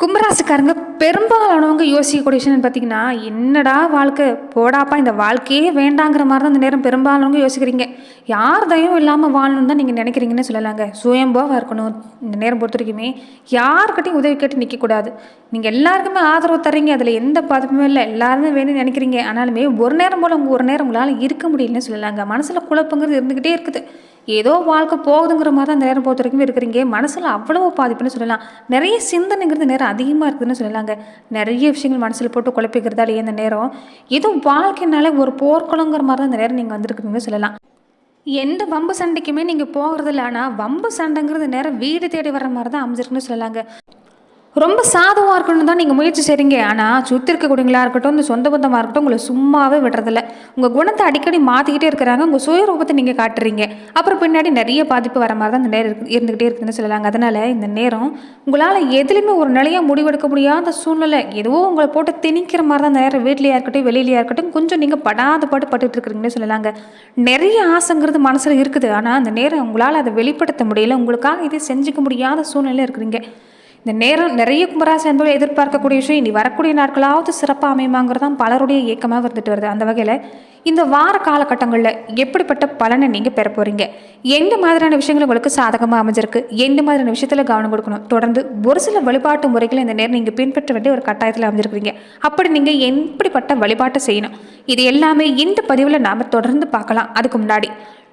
கும்பராசிக்காரங்க பெரும்பாலானவங்க யோசிக்கக்கூடிய விஷயம் பார்த்தீங்கன்னா என்னடா வாழ்க்கை? போடாப்பா இந்த வாழ்க்கையே வேண்டாங்கிற மாதிரி தான் இந்த நேரம் பெரும்பாலானவங்க யோசிக்கிறீங்க. யார் தயம் இல்லாமல் வாழணும்னு தான் நீங்கள் நினைக்கிறீங்கன்னு சொல்லலாங்க. சுயம்பாவாக இருக்கணும் இந்த நேரம் பொறுத்த வரைக்குமே. யாருக்கிட்டையும் உதவி கேட்டு நிற்கக்கூடாது நீங்கள் எல்லாருக்குமே ஆதரவு தரீங்க அதில் எந்த பாதிப்புமே இல்லை. எல்லாருமே வேணும்னு நினைக்கிறீங்க. ஆனாலுமே ஒரு நேரம் போல் உங்கள் ஒரு நேரம் உங்களால் இருக்க முடியலன்னு சொல்லலாங்க. மனசில் குழப்பங்கிறது இருந்துக்கிட்டே இருக்குது. ஏதோ வாழ்க்கை போகுதுங்கிற மாதிரி தான் அந்த நேரம் பொறுத்த வரைக்கும் இருக்கிறீங்க. மனசில் அவ்வளவு பாதிப்புன்னு சொல்லலாம். நிறைய சிந்தனைங்கிறது நேரம் அதிகமாக இருக்குதுன்னு சொல்லலாங்க. நிறைய விஷயங்கள் மனசில் போட்டு குழப்பிக்கிறதாலேயே இந்த நேரம்? ஏதோ வாழ்க்கைனாலே ஒரு போர்க்குளங்கிற மாதிரி தான் இந்த நேரம் நீங்கள் வந்திருக்கிறீங்கன்னு சொல்லலாம். எந்த வம்பு சண்டைக்குமே நீங்கள் போகிறது இல்லை ஆனால் வம்பு சண்டைங்கிறது நேரம் வீடு தேடி வர மாதிரி தான் அமைஞ்சிருக்குன்னு சொல்லலாங்க. ரொம்ப சாதுவாக இருக்கணும்னு தான் நீங்கள் முயற்சி செய்கிறீங்க ஆனால் சுற்றி இருக்கக்கூடியங்களா இருக்கட்டும் இந்த சொந்த பந்தமாக இருக்கட்டும் உங்களை சும்மாவே விடுறதில்ல. உங்கள் குணத்தை அடிக்கடி மாற்றிக்கிட்டே இருக்கிறாங்க. உங்கள் சுயரூபத்தை நீங்கள் காட்டுறீங்க. அப்புறம் பின்னாடி நிறைய பாதிப்பு வர மாதிரி தான் இந்த நேரம் இருக்கு இருந்துக்கிட்டே இருக்குதுன்னு சொல்லலாங்க. அதனால் இந்த நேரம் உங்களால் எதுலேயுமே ஒரு நிலையாக முடிவெடுக்க முடியாத சூழ்நிலை எதுவோ உங்களை போட்டு திணிக்கிற மாதிரி தான் இந்த நேரம் வீட்லையா இருக்கட்டும் வெளியிலையா இருக்கட்டும் கொஞ்சம் நீங்கள் படாத பாட்டு பட்டுட்டு இருக்கிறீங்கன்னு சொல்லலாங்க. நிறைய ஆசைங்கிறது மனசில் இருக்குது. ஆனால் அந்த நேரம் உங்களால் அதை வெளிப்படுத்த முடியல. உங்களுக்காக இதை செஞ்சுக்க முடியாத சூழ்நிலை இருக்கிறீங்க. இந்த நேரம் நிறைய கும்பராசி அன்பர்கள் எதிர்பார்க்கக்கூடிய விஷயம் இனி வரக்கூடிய நாட்களாவது சிறப்பாக அமையுமாங்கிறது தான் பலருடைய இயக்கமாக வந்துட்டு வருது. அந்த வகையில் இந்த வார காலகட்டங்களில் எப்படிப்பட்ட பலனை நீங்கள் பெற போகிறீங்க எந்த மாதிரியான விஷயங்கள் உங்களுக்கு சாதகமாக அமைஞ்சிருக்கு? எந்த மாதிரியான விஷயத்தில் கவனம் கொடுக்கணும்? தொடர்ந்து ஒரு சில வழிபாட்டு முறைகளை இந்த நேரம் நீங்கள் பின்பற்ற வேண்டிய ஒரு கட்டாயத்தில் அமைஞ்சிருக்கிறீங்க. அப்படி நீங்கள் எப்படிப்பட்ட வழிபாட்டை செய்யணும்? இது எல்லாமே இந்த பதிவில் நாம் தொடர்ந்து பார்க்கலாம். அதுக்கு முன்னாடி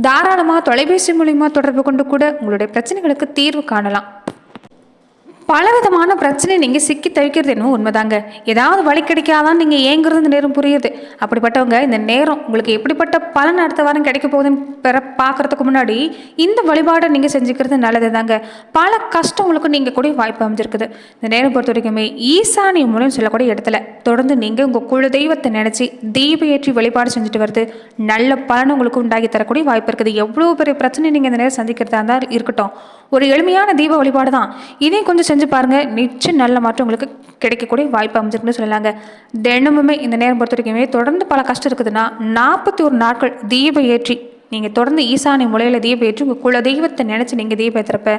தாராளமாக தொலைபேசி மூலிமா தொடர்பு கொண்டு கூட உங்களுடைய பிரச்சனைகளுக்கு தீர்வு காணலாம். பலவிதமான பிரச்சனை நீங்கள் சிக்கி தவிக்கிறது என்னவோ உண்மைதாங்க. ஏதாவது வழி கிடைக்காதான் நீங்கள் ஏங்குறது இந்த நேரம் புரியுது. அப்படிப்பட்டவங்க இந்த நேரம் உங்களுக்கு எப்படிப்பட்ட பலன் அடுத்த வாரம் கிடைக்க போகுதுன்னு பெற பார்க்குறதுக்கு முன்னாடி இந்த வழிபாடை நீங்கள் செஞ்சுக்கிறது நல்லது தாங்க பல கஷ்டம் உங்களுக்கு நீங்கள் கூட வாய்ப்பு அமைஞ்சிருக்குது. இந்த நேரம் பொறுத்த வரைக்குமே ஈசானிய மூலம் சொல்லக்கூடிய இடத்துல தொடர்ந்து நீங்கள் உங்கள் குல தெய்வத்தை நினச்சி தீப ஏற்றி வழிபாடு செஞ்சுட்டு வருது நல்ல பலன் உங்களுக்கு உண்டாகி தரக்கூடிய வாய்ப்பு இருக்குது. எவ்வளோ பெரிய பிரச்சனை நீங்கள் இந்த நேரம் சந்திக்கிறதா இருந்தால் இருக்கட்டும். ஒரு எளிமையான தீப வழிபாடு தான் இதையும் கொஞ்சம் செஞ்சு பாருங்கள் நிச்சயம் நல்ல மாற்றம் உங்களுக்கு கிடைக்கக்கூடிய வாய்ப்பு அமைஞ்சிருக்குன்னு சொல்லலாங்க தினமுமே இந்த நேரம் பொறுத்த வரைக்குமே தொடர்ந்து பல கஷ்டம் இருக்குதுன்னா நாற்பத்தி ஒரு நாட்கள் தீபம் ஏற்றி நீங்கள் தொடர்ந்து ஈசானி முலையில் தீபம் ஏற்றி உங்கள் குல தெய்வத்தை நினச்சி நீங்கள் தீபம் ஏற்றுறப்ப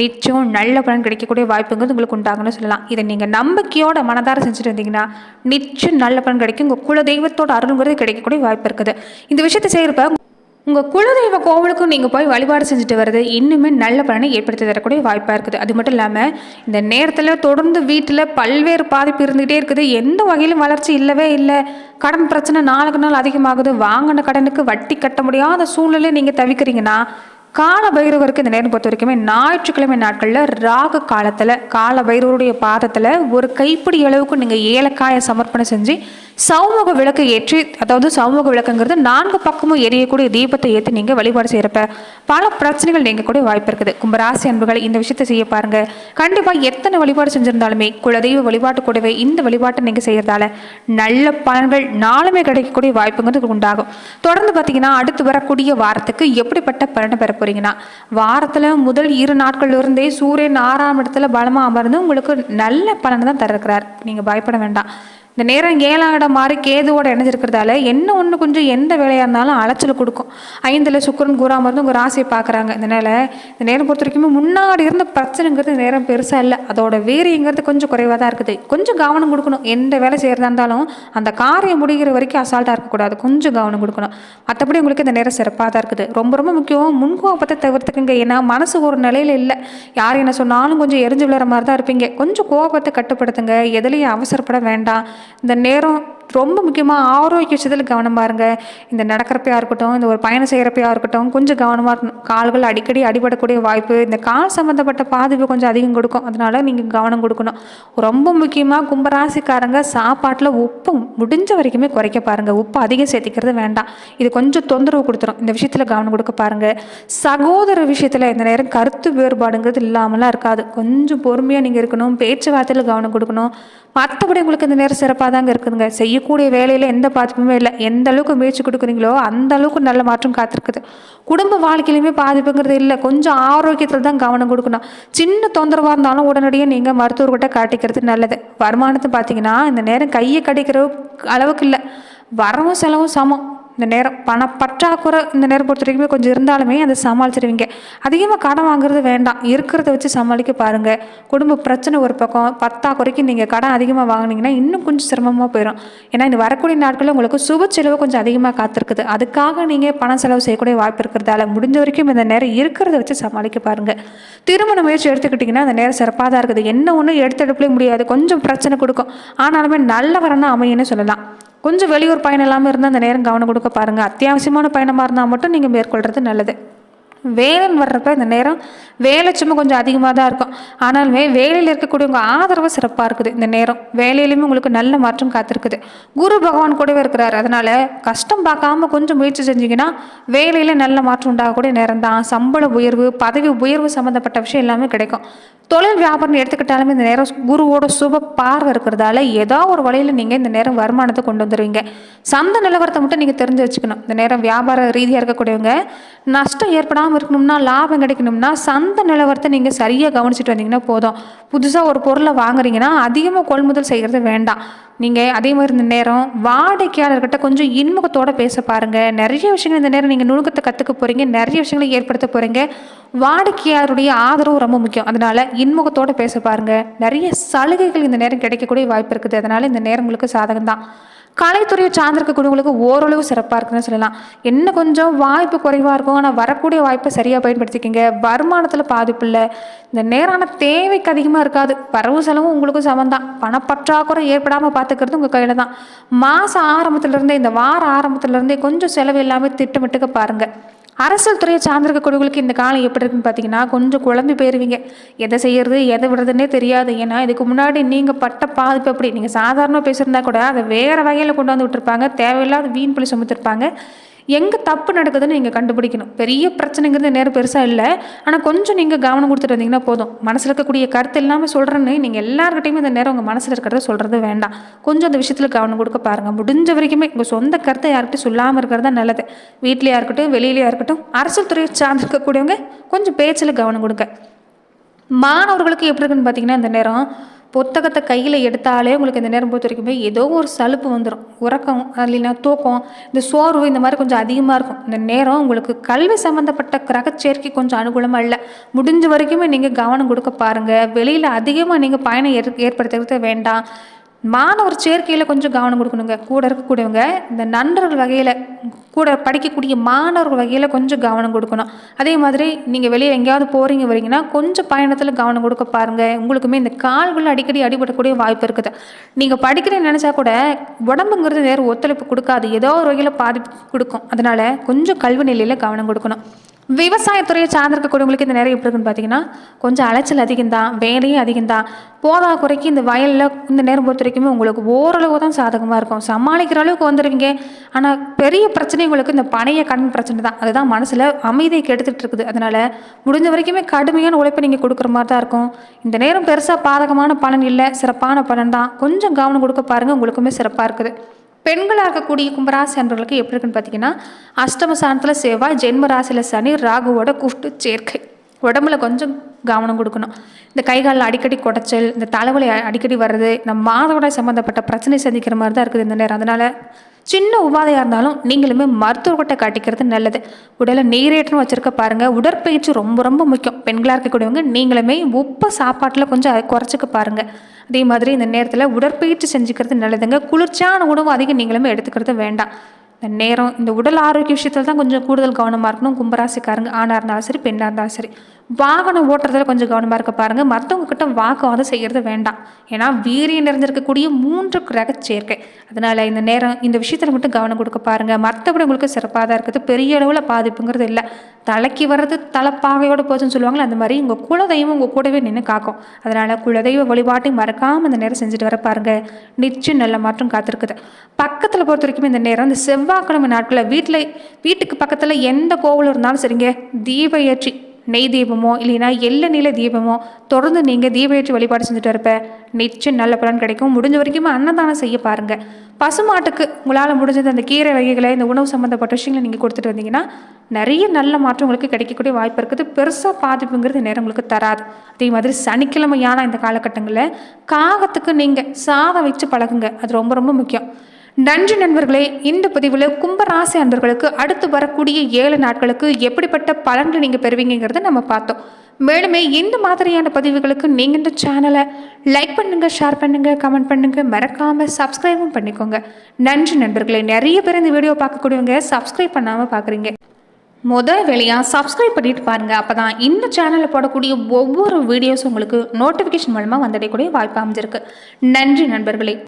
நிச்சயம் நல்ல பலன் கிடைக்கக்கூடிய வாய்ப்புங்கிறது உங்களுக்கு உண்டாகுன்னு சொல்லலாம். இதை நீங்கள் நம்பிக்கையோட மனதார செஞ்சுட்டு வந்தீங்கன்னா நிச்சயம் நல்ல பலன் கிடைக்கும். உங்கள் குல தெய்வத்தோட அருள்ங்கிறது கிடைக்கக்கூடிய வாய்ப்பு இருக்குது. இந்த விஷயத்தை செய்கிறப்ப உங்கள் குலதெய்வ கோவிலுக்கும் நீங்கள் போய் வழிபாடு செஞ்சுட்டு வர்றது இன்னுமே நல்ல பலனை ஏற்படுத்தி தரக்கூடிய வாய்ப்பாக இருக்குது. அது மட்டும் இல்லாமல் இந்த நேரத்தில் தொடர்ந்து வீட்டில் பல்வேறு பாதிப்பு இருந்துகிட்டே இருக்குது. எந்த வகையிலும் வளர்ச்சி இல்லவே இல்லை. கடன் பிரச்சனை நாளுக்கு நாள் அதிகமாகுது. வாங்கின கடனுக்கு வட்டி கட்ட முடியாத சூழ்நிலை நீங்கள் தவிக்கிறீங்கன்னா கால பைரவருக்கு இந்த நேரம் பொறுத்த வரைக்குமே ஞாயிற்றுக்கிழமை நாட்களில் ராகு காலத்தில் கால பைரவருடைய பாதத்தில் ஒரு கைப்பிடி அளவுக்கு நீங்கள் ஏலக்காயை சமர்ப்பணம் செஞ்சு சௌமுக விளக்கு ஏற்றி அதாவது சமூக விளக்குங்கிறது நான்கு பக்கமும் எரியக்கூடிய தீபத்தை ஏற்றி நீங்கள் வழிபாடு செய்கிறப்ப பல பிரச்சனைகள் நீங்கள் கூட வாய்ப்பு இருக்குது. கும்பராசி அன்புகள் இந்த விஷயத்தை செய்ய பாருங்கள் கண்டிப்பாக எத்தனை வழிபாடு செஞ்சிருந்தாலுமே குலதெய்வ வழிபாட்டு கூடவே இந்த வழிபாட்டை நீங்கள் செய்கிறதால நல்ல பலன்கள் நாளுமே கிடைக்கக்கூடிய வாய்ப்புங்கிறது உண்டாகும். தொடர்ந்து பார்த்தீங்கன்னா அடுத்து வரக்கூடிய வாரத்துக்கு எப்படிப்பட்ட பலனை பெறப்போ போகிறீங்கன்னா வாரத்தில் முதல் இரு நாட்களிலிருந்தே சூரியன் ஆறாம் இடத்துல பலமாக அமர்ந்து உங்களுக்கு நல்ல பலனை தான் தருக்கிறார் நீங்கள் பயப்பட வேண்டாம். இந்த நேரம் ஏழாம் இடம் மாறி கேதுவோட இணைஞ்சிருக்கிறதால என்ன ஒன்று கொஞ்சம் எந்த வேலையாக இருந்தாலும் அலைச்சல் கொடுக்கும். ஐந்தில் சுக்கரன் கூறாம இருந்து உங்கள் ராசியை பார்க்குறாங்க. இதனால் இந்த நேரம் பொறுத்த வரைக்கும் முன்னாடி இருந்த பிரச்சனைங்கிறது இந்த நேரம் பெருசாக இல்லை. அதோட வீரியங்கிறது கொஞ்சம் குறைவாக தான் இருக்குது. கொஞ்சம் கவனம் கொடுக்கணும். எந்த வேலை செய்கிறதா இருந்தாலும் அந்த காரியம் முடிகிற வரைக்கும் அசால்ட்டாக இருக்கக்கூடாது கொஞ்சம் கவனம் கொடுக்கணும். மற்றபடி உங்களுக்கு இந்த நேரம் சிறப்பாக தான் இருக்குது. ரொம்ப ரொம்ப முக்கியம். முன்கோபத்தை தவிர்த்துக்குங்க. ஏன்னா மனசு ஒரு நிலையில் இல்லை. யார் என்ன சொன்னாலும் கொஞ்சம் எரிஞ்சு விழுற மாதிரி தான் இருப்பீங்க. கொஞ்சம் கோபத்தை கட்டுப்படுத்துங்க. எதுலேயும் அவசரப்பட வேண்டாம். இந்த நேரம் ரொம்ப முக்கியமாக ஆரோக்கிய விஷயத்தில் கவனம் பாருங்கள் இந்த நடக்கிறப்பையாக இருக்கட்டும் இந்த ஒரு பயணம் செய்கிறப்பையாக இருக்கட்டும் கொஞ்சம் கவனமாக இருக்கணும். கால்கள் அடிக்கடி அடிபடக்கூடிய வாய்ப்பு இந்த கால் சம்மந்தப்பட்ட பாதிப்பு கொஞ்சம் அதிகம் கொடுக்கும். அதனால நீங்கள் கவனம் கொடுக்கணும். ரொம்ப முக்கியமாக கும்பராசிக்காரங்க சாப்பாட்டில் உப்பு முடிஞ்ச வரைக்குமே குறைக்க பாருங்கள் உப்பு அதிகம் சேர்த்திக்கிறது வேண்டாம். இது கொஞ்சம் தொந்தரவு கொடுத்துரும். இந்த விஷயத்தில் கவனம் கொடுக்க பாருங்கள் சகோதர விஷயத்தில் இந்த நேரம் கருத்து வேறுபாடுங்கிறது இல்லாமலாம் இருக்காது. கொஞ்சம் பொறுமையாக நீங்கள் இருக்கணும். பேச்சுவார்த்தையில் கவனம் கொடுக்கணும். மற்றபடி உங்களுக்கு இந்த நேரம் சிறப்பாக தாங்க இருக்குதுங்க. செய்யக்கூடிய வேலையில் எந்த பாதிப்புமே இல்லை. எந்த அளவுக்கு முயற்சி கொடுக்குறீங்களோ அந்த அளவுக்கு நல்ல மாற்றம் காத்திருக்குது. குடும்ப வாழ்க்கையிலுமே பாதிப்புங்கிறது இல்லை. கொஞ்சம் ஆரோக்கியத்தில் தான் கவனம் கொடுக்கணும். சின்ன தொந்தரவாக இருந்தாலும் உடனடியாக நீங்கள் மருத்துவர்கிட்ட காட்டிக்கிறது நல்லது. வருமானத்தை பார்த்தீங்கன்னா இந்த நேரம் கையை கடிக்கிற அளவுக்கு இல்லை. வரவும் செலவும் சமம். இந்த நேரம் பண பற்றாக்குறை இந்த நேரம் பொறுத்த வரைக்குமே கொஞ்சம் இருந்தாலுமே அதை சமாளிச்சிருவீங்க. அதிகமாக கடன் வாங்குறது வேண்டாம். இருக்கிறத வச்சு சமாளிக்க பாருங்கள் குடும்ப பிரச்சனை ஒரு பக்கம் பற்றாக்குறைக்கு நீங்கள் கடன் அதிகமாக வாங்கினீங்கன்னா இன்னும் கொஞ்சம் சிரமமாக போயிடும் ஏன்னா இந்த வரக்கூடிய நாட்களில் உங்களுக்கு சுப செலவு கொஞ்சம் அதிகமாக காத்திருக்குது. அதுக்காக நீங்கள் பணம் செலவு செய்யக்கூடிய வாய்ப்பு இருக்கிறதால முடிஞ்ச வரைக்கும் இந்த நேரம் இருக்கிறத வச்சு சமாளிக்க பாருங்கள் திருமண முயற்சி எடுத்துக்கிட்டிங்கன்னா அந்த நேரம் சிறப்பாக தான் இருக்குது. என்ன ஒன்றும் எடுத்தெடுப்புலேயே முடியாது. கொஞ்சம் பிரச்சனை கொடுக்கும். ஆனாலுமே நல்ல வரணும் அமையுன்னு சொல்லலாம். கொஞ்சம் வெளியூர் பயணம் இல்லாமல் இருந்தால் அந்த நேரம் கவனம் கொடுக்க பாருங்கள் அத்தியாவசியமான பயணமாக இருந்தால் மட்டும் நீங்கள் மேற்கொள்கிறது நல்லது. வேலைன்னு வர்றப்ப இந்த நேரம் வேலை சும்மா கொஞ்சம் அதிகமாக தான் இருக்கும். ஆனாலுமே வேலையில் இருக்கக்கூடியவங்க ஆதரவு சிறப்பாக இருக்குது. இந்த நேரம் வேலையிலுமே உங்களுக்கு நல்ல மாற்றம் காத்திருக்குது. குரு பகவான் கூடவே இருக்கிறார். அதனால் கஷ்டம் பார்க்காம கொஞ்சம் முயற்சி செஞ்சிங்கன்னா வேலையில் நல்ல மாற்றம் உண்டாகக்கூடிய நேரம் தான். சம்பள உயர்வு பதவி உயர்வு சம்மந்தப்பட்ட விஷயம் எல்லாமே கிடைக்கும். தொழில் வியாபாரம் எடுத்துக்கிட்டாலுமே இந்த நேரம் குருவோட சுப பார்வை இருக்கிறதால ஏதோ ஒரு வழியில் நீங்கள் இந்த நேரம் வருமானத்தை கொண்டு வந்துடுவீங்க சந்த நிலவரத்தை மட்டும் நீங்கள் தெரிஞ்சு வச்சுக்கணும். இந்த நேரம் வியாபார ரீதியாக இருக்கக்கூடியவங்க நஷ்டம் ஏற்படாமல் இருக்கணும்னா லாபம் கிடைக்கணும்னா சந்தை நிலவரத்தை நீங்கள் சரியாக கவனிச்சிட்டு வந்தீங்கன்னா போதும். புதுசாக ஒரு பொருளை வாங்குறீங்கன்னா அதிகமாக கொள்முதல் செய்கிறது வேண்டாம். நீங்கள் அதே மாதிரி இந்த நேரம் வாடிக்கையாளர்கிட்ட கொஞ்சம் இன்முகத்தோடு பேச பாருங்கள் நிறைய விஷயங்கள் இந்த நேரம் நீங்கள் நுணுக்கத்தை கற்றுக்க போகிறீங்க நிறைய விஷயங்களை ஏற்படுத்த போகிறீங்க வாடிக்கையாளருடைய ஆதரவு ரொம்ப முக்கியம். அதனால் இன்முகத்தோடு பேச பாருங்கள் நிறைய சலுகைகள் இந்த நேரம் கிடைக்கக்கூடிய வாய்ப்பு இருக்குது. அதனால் இந்த நேரம் உங்களுக்கு சாதகம் தான் கலைத்துறையை சார்ந்திருக்கக்கூடியவங்களுக்கு ஓரளவு சிறப்பாக இருக்குன்னு சொல்லலாம். என்ன கொஞ்சம் வாய்ப்பு குறைவாக இருக்கும் ஆனால் வரக்கூடிய வாய்ப்பை சரியாக பயன்படுத்திக்கங்க. வருமானத்தில் பாதிப்பு இல்லை. இந்த நேரான தேவைக்கு அதிகமாக இருக்காது. வரவு செலவும் உங்களுக்கும் சமந்தான் பணப்பற்றாக்குறை ஏற்படாமல் பார்த்துக்கிறது உங்கள் கையில் தான். மாதம் ஆரம்பத்துலேருந்தே இந்த வார ஆரம்பத்துலேருந்தே கொஞ்சம் செலவு இல்லாமல் திட்டமிட்டுக்க பாருங்கள் அரசியல் துறையை சார்ந்திருக்கக்கூடியவங்களுக்கு இந்த காலம் எப்படி இருக்குன்னு பார்த்தீங்கன்னா கொஞ்சம் குழம்பி போயிருவீங்க. எதை செய்யறது எதை விடுறதுன்னே தெரியாது. ஏன்னா இதுக்கு முன்னாடி நீங்கள் பட்ட பாதிப்பு எப்படி? நீங்கள் சாதாரணமாக பேசியிருந்தா கூட அதை வேறு வகையில் கொண்டு வந்து விட்டுருப்பாங்க. தேவையில்லாத வீண் புள்ளி சுமத்திருப்பாங்க. எங்கே தப்பு நடக்குதுன்னு நீங்கள் கண்டுபிடிக்கணும். பெரிய பிரச்சனைங்கிறது நேரம் பெருசாக இல்லை. ஆனால் கொஞ்சம் நீங்கள் கவனம் கொடுத்துட்டு வந்தீங்கன்னா போதும். மனசில் இருக்கக்கூடிய கருத்து எல்லாமே சொல்கிறேன்னு நீங்கள் எல்லாருக்கிட்டையுமே இந்த நேரம் உங்கள் மனசில் இருக்கிறத சொல்கிறது வேண்டாம். கொஞ்சம் அந்த விஷயத்தில் கவனம் கொடுக்க பாருங்கள் முடிஞ்ச வரைக்குமே உங்கள் சொந்த கருத்தை யார்கிட்டையும் சொல்லாமல் இருக்கிறது தான் நல்லது. வீட்லேயா இருக்கட்டும் வெளியிலையா இருக்கட்டும் அரசியல் துறையை சார்ந்திருக்கக்கூடியவங்க கொஞ்சம் பேச்சில் கவனம் கொடுங்க. மாணவர்களுக்கு எப்படி இருக்குன்னு பார்த்தீங்கன்னா இந்த நேரம் புத்தகத்தை கையில் எடுத்தாலே உங்களுக்கு இந்த நேரம் பொறுத்த வரைக்குமே ஏதோ ஒரு சலுப்பு வந்துடும் உறக்கம் இல்லைன்னா தூக்கம் இந்த சோர்வு இந்த மாதிரி கொஞ்சம் அதிகமாக இருக்கும். இந்த நேரம் உங்களுக்கு கல்வி சம்மந்தப்பட்ட கிரக சேர்க்கை கொஞ்சம் அனுகூலமாக இல்லை. முடிஞ்ச வரைக்குமே நீங்கள் கவனம் கொடுக்க பாருங்கள் வெளியில் அதிகமாக நீங்கள் பயணம் ஏற் ஏற்படுத்துறது வேண்டாம். மாணவர் சேர்க்கையில் கொஞ்சம் கவனம் கொடுக்கணுங்க. கூட இருக்கக்கூடியவங்க இந்த நண்பர்கள் வகையில் கூட படிக்கக்கூடிய மாணவர்கள் வகையில் கொஞ்சம் கவனம் கொடுக்கணும். அதே மாதிரி நீங்கள் வெளியே எங்கேயாவது போகிறீங்க வரீங்கன்னா கொஞ்சம் பயணத்தில் கவனம் கொடுக்க பாருங்கள் உங்களுக்குமே இந்த கால்கள் அடிக்கடி அடிபடக்கூடிய வாய்ப்பு இருக்குது. நீங்கள் படிக்கிறேன்னு நினச்சா கூட உடம்புங்கிறது நேரம் ஒத்துழைப்பு கொடுக்காது. ஏதோ ஒரு வகையில் பாதிப்பு கொடுக்கும். அதனால் கொஞ்சம் கல்வி நிலையில் கவனம் கொடுக்கணும். விவசாயத்துறையை சார்ந்திருக்கக்கூடியவங்களுக்கு இந்த நேரம் எப்படி இருக்குன்னு பார்த்தீங்கன்னா கொஞ்சம் அலைச்சல் அதிகம்தான் வேலையும் அதிகம்தான். போதா குறைக்கு இந்த வயலில் இந்த நேரம் பொறுத்த வரைக்குமே உங்களுக்கு ஓரளவு தான் சாதகமாக இருக்கும். சமாளிக்கிற அளவுக்கு வந்துடுவீங்க ஆனால் பெரிய பிரச்சனை உங்களுக்கு இந்த பணைய கடன் பிரச்சனை தான். அதுதான் மனசில் அமைதியை கெடுத்துட்டு இருக்குது. அதனால் முடிஞ்ச வரைக்குமே கடுமையான உழைப்பை நீங்கள் கொடுக்குற மாதிரி தான் இருக்கும். இந்த நேரம் பெருசாக பாதகமான பலன் இல்லை சிறப்பான பலன் தான். கொஞ்சம் கவனம் கொடுக்க பாருங்கள் உங்களுக்குமே சிறப்பாக இருக்குது. பெண்களாக இருக்கக்கூடிய கும்பராசி அன்பர்களுக்கு எப்படி இருக்குன்னு பார்த்தீங்கன்னா அஷ்டம சாணத்தில் செவ்வாய் ஜென்ம ராசியில் சனி ராகுவோட கூட்டு சேர்க்கை. உடம்புல கொஞ்சம் கவனம் கொடுக்கணும். இந்த கைகாலில் அடிக்கடி குடைச்சல் இந்த தலைவலி அடிக்கடி வர்றது இந்த மாதவிடாய் சம்மந்தப்பட்ட பிரச்சனை சந்திக்கிற மாதிரி தான் இருக்குது இந்த நேரம். அதனால் சின்ன உபாதையாக இருந்தாலும் நீங்களுமே மருத்துவர்கிட்ட காட்டிக்கிறது நல்லது. உடலை நீரேற்றம் வச்சுருக்க பாருங்கள் உடற்பயிற்சி ரொம்ப ரொம்ப முக்கியம். பெண்களாக இருக்கக்கூடியவங்க நீங்களுமே உப்பு சாப்பாட்டில் கொஞ்சம் குறைச்சிக்க பாருங்கள் அதே மாதிரி இந்த நேரத்தில் உடற்பயிற்சி செஞ்சுக்கிறது நல்லதுங்க. குளிர்ச்சியான உணவு அதிகம் நீங்களுமே எடுத்துக்கிறது வேண்டாம். இந்த நேரம் இந்த உடல் ஆரோக்கிய விஷயத்தில் தான் கொஞ்சம் கூடுதல் கவனமாக இருக்கணும். கும்பராசிக்காரங்க ஆணாக இருந்தாலும் சரி பெண்ணாக இருந்தாலும் சரி. வாகனம் ஓட்டுறதுல கொஞ்சம் கவனமாக இருக்க பாருங்கள் மற்றவங்கக்கிட்ட வாக்குவாதம் செய்கிறது வேண்டாம். ஏன்னா வீரியம் நிறைஞ்சிருக்கக்கூடிய மூன்று கிரக சேர்க்கை. அதனால் இந்த நேரம் இந்த விஷயத்தில் மட்டும் கவனம் கொடுக்க பாருங்கள் மற்றபடி உங்களுக்கு சிறப்பாக தான் இருக்குது. பெரிய அளவில் பாதிப்புங்கிறது இல்லை. தலைக்கு வர்றது தலைப்பாகையோடு போச்சுன்னு சொல்லுவாங்களே அந்த மாதிரி உங்கள் குலதெய்வம் உங்கள் கூடவே நின்று காக்கும். அதனால் குலதெய்வ வழிபாட்டை மறக்காமல் இந்த நேரம் செஞ்சுட்டு வர பாருங்கள் நிச்சயம் நல்ல மாற்றம் காத்திருக்குது. பக்கத்தில் பொறுத்த வரைக்கும் இந்த நேரம் இந்த செவ்வாய்க்கிழமை நாட்களில் வீட்டில் வீட்டுக்கு பக்கத்தில் எந்த கோவில் இருந்தாலும் சரிங்க. தீப ஏற்றி நெய் தீபமோ இல்லைன்னா எள்ள நில தீபமோ தொடர்ந்து நீங்கள் தீபேற்றி வழிபாடு செஞ்சுட்டு இருப்ப நிச்சயம் நல்ல பலன் கிடைக்கும். முடிஞ்ச வரைக்கும் அன்னதானம் செய்ய பாருங்கள் பசுமாட்டுக்கு உங்களால் முடிஞ்சது அந்த கீரை வகைகளை இந்த உணவு சம்மந்தப்பட்ட விஷயங்களை நீங்கள் கொடுத்துட்டு வந்தீங்கன்னா நிறைய நல்ல மாற்றம் உங்களுக்கு கிடைக்கக்கூடிய வாய்ப்பு இருக்குது. பெருசாக பாதிப்புங்கிறது நேரம் உங்களுக்கு தராது. அதே மாதிரி சனிக்கிழமையான இந்த காலகட்டங்களில் காகத்துக்கு நீங்கள் சாதம் வச்சு பழகுங்க. அது ரொம்ப ரொம்ப முக்கியம். நன்றி நண்பர்களே இந்த பதிவில் கும்பராசி அன்பர்களுக்கு அடுத்து வரக்கூடிய ஏழு நாட்களுக்கு எப்படிப்பட்ட பலன்கள் நீங்கள் பெறுவீங்கிறத நம்ம பார்த்தோம். மேலுமே இந்த மாதிரியான பதிவுகளுக்கு நீங்கள் இந்த சேனலை லைக் பண்ணுங்கள் ஷேர் பண்ணுங்கள் கமெண்ட் பண்ணுங்கள் மறக்காமல் சப்ஸ்கிரைபும் பண்ணிக்கோங்க. நன்றி நண்பர்களே நிறைய பேர் இந்த வீடியோ பார்க்கக்கூடியவங்க சப்ஸ்கிரைப் பண்ணாமல் பார்க்குறீங்க. முதல் வேலையாக சப்ஸ்கிரைப் பண்ணிட்டு பாருங்கள் அப்போ தான் இந்த சேனலில் போடக்கூடிய ஒவ்வொரு வீடியோஸும் உங்களுக்கு நோட்டிஃபிகேஷன் மூலமாக வந்தடையக்கூடிய வாய்ப்பு அமைஞ்சிருக்கு. நன்றி நண்பர்களே.